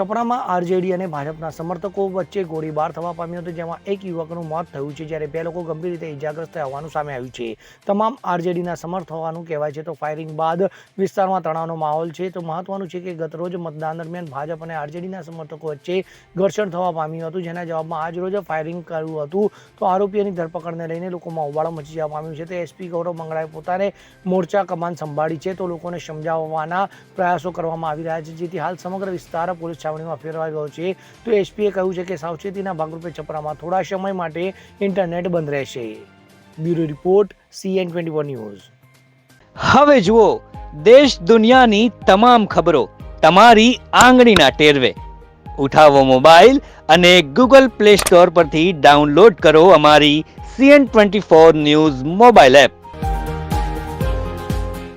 છપરામાં RJD અને ભાજપના સમર્થકો વચ્ચે ગોળીબાર થવા પામ્યો હતો, જેમાં એક યુવકનું મોત થયું છે, જ્યારે બે લોકો ગંભીર રીતે ઇજાગ્રસ્ત થયા હોવાનું સામે આવ્યું છે. તમામ આરજેડીના સમર્થ હોવાનું કહેવાય છે. તો ફાયરિંગ બાદ વિસ્તારમાં તણાવનો માહોલ છે. તો મહત્વનું છે કે ગતરોજ મતદાન દરમિયાન ભાજપ અને આરજેડીના સમર્થકો વચ્ચે ઘર્ષણ થવા પામ્યું હતું, જેના જવાબમાં આજ રોજ ફાયરિંગ કર્યું હતું. તો આરોપીઓની ધરપકડને લઈને લોકોમાં હોબાળો મચી જવા પામ્યું છે. તો એસપી ગૌરવ મંગળાએ પોતાને મોરચા કમાન સંભાળી છે. તો લોકોને સમજાવવાના પ્રયાસો કરવામાં આવી રહ્યા છે, જેથી હાલ સમગ્ર વિસ્તાર પોલીસ છાવણીમાં ફેરવાઈ ગયો છે. તો એસપીએ કહ્યું છે કે સાવચેતીના ભાગરૂપે છપરામાં થોડા સમય માટે ઇન્ટરનેટ બંધ રહેશે. Bureau report CN twenty one news. હવે જુઓ, દેશ દુનિયાની તમામ ખબરો તમારી આંગળીના ટેરવે. ઉઠાવો મોબાઈલ અને ગૂગલ પ્લે સ્ટોર પરથી ડાઉનલોડ કરો અમારી CN twenty four news mobile app.